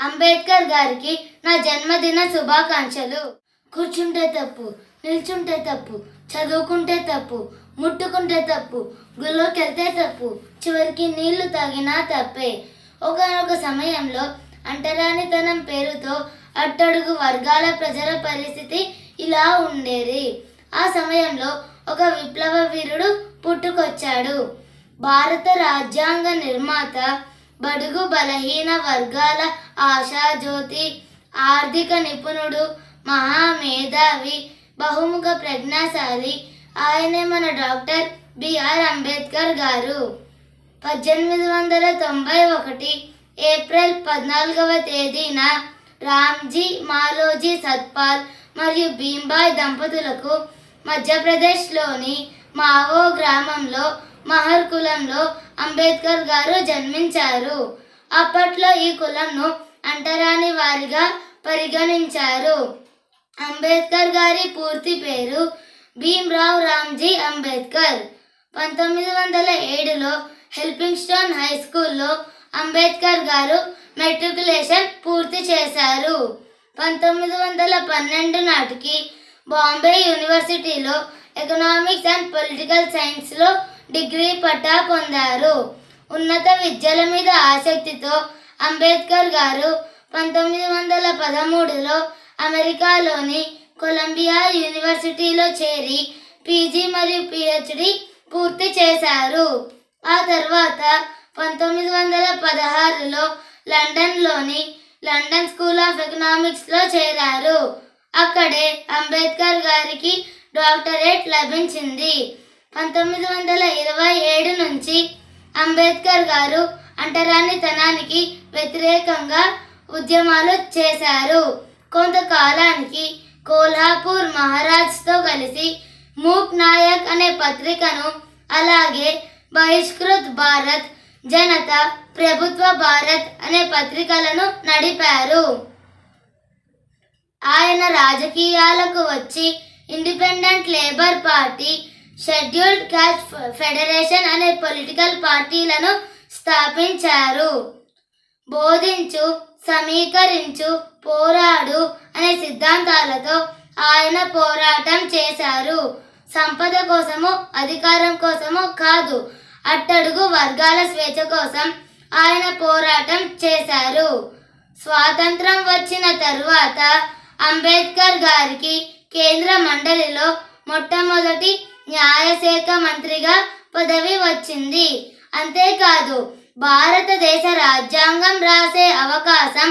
అంబేద్కర్ గారికి నా జన్మదిన శుభాకాంక్షలు. కూర్చుంటే తప్పు నిల్చుంటే తప్పు చదువుకుంటే తప్పు ముట్టుకుంటే తప్పు గుళ్ళోకి వెళ్తే తప్పు చివరికి నీళ్ళు తాగినా తప్పే. ఒకనొక సమయంలో అంటరానితనం పేరుతో అట్టడుగు వర్గాల ప్రజల పరిస్థితి ఇలా ఉండేది. ఆ సమయంలో ఒక విప్లవ వీరుడు పుట్టుకొచ్చాడు. భారత రాజ్యాంగ నిర్మాత బడుగు బలహీన వర్గాల ఆశాజ్యోతి ఆర్థిక నిపుణుడు మహామేధావి బహుముఖ ప్రజ్ఞాశాలి. ఆయనే మన డాక్టర్ బిఆర్ అంబేద్కర్ గారు. పద్దెనిమిది వందల తొంభై ఒకటి ఏప్రిల్ పద్నాలుగవ తేదీన రామ్జీ మాలోజీ సత్పాల్ మరియు భీంబాయ్ దంపతులకు మధ్యప్రదేశ్లోని మావో గ్రామంలో మహర్ కులంలో అంబేద్కర్ గారు జన్మించారు. అప్పట్లో ఈ కులంను అంటరాని వారిగా పరిగణించారు. అంబేద్కర్ గారి పూర్తి పేరు భీమ్రావ్ రామ్జీ అంబేద్కర్. పంతొమ్మిది వందల ఏడులో హెల్పింగ్ స్టోన్ హై స్కూల్లో అంబేద్కర్ గారు మెట్రికులేషన్ పూర్తి చేశారు. పంతొమ్మిది వందల పన్నెండు నాటికి బాంబే యూనివర్సిటీలో ఎకనామిక్స్ అండ్ పొలిటికల్ సైన్స్లో డిగ్రీ పట్టా పొందారు. ఉన్నత విద్యల మీద ఆసక్తితో అంబేద్కర్ గారు పంతొమ్మిది వందల పదమూడులో అమెరికాలోని కొలంబియా యూనివర్సిటీలో చేరి పీజీ మరియు పిహెచ్డి పూర్తి చేశారు. ఆ తర్వాత పంతొమ్మిది వందల పదహారులో లండన్లోని లండన్ స్కూల్ ఆఫ్ ఎకనామిక్స్లో చేరారు. అక్కడే అంబేద్కర్ గారికి డాక్టరేట్ లభించింది. పంతొమ్మిది వందల ఇరవై ఏడు నుంచి అంబేద్కర్ గారు అంటరానితనానికి వ్యతిరేకంగా ఉద్యమాలు చేశారు. కొంతకాలానికి కోల్హాపూర్ మహారాజ్తో కలిసి మూక్ నాయక్ అనే పత్రికను అలాగే బహిష్కృత్ భారత్ జనత ప్రభుత్వ భారత్ అనే పత్రికలను నడిపారు. ఆయన రాజకీయాలకు వచ్చి independent labour party scheduled caste federation అనే పొలిటికల్ పార్టీలను స్థాపించారు. బోధించు సమీకరించు పోరాడు అనే సిద్ధాంతాలతో ఆయన పోరాటం చేశారు. సంపద కోసము అధికారం కోసము కాదు అట్టడుగు వర్గాల స్వేచ్ఛ కోసం ఆయన పోరాటం చేశారు. స్వాతంత్రం వచ్చిన తరువాత అంబేద్కర్ గారికి కేంద్ర మండలిలో మొట్టమొదటి న్యాయశాఖ మంత్రిగా పదవి వచ్చింది. అంతేకాదు భారతదేశ రాజ్యాంగం రాసే అవకాశం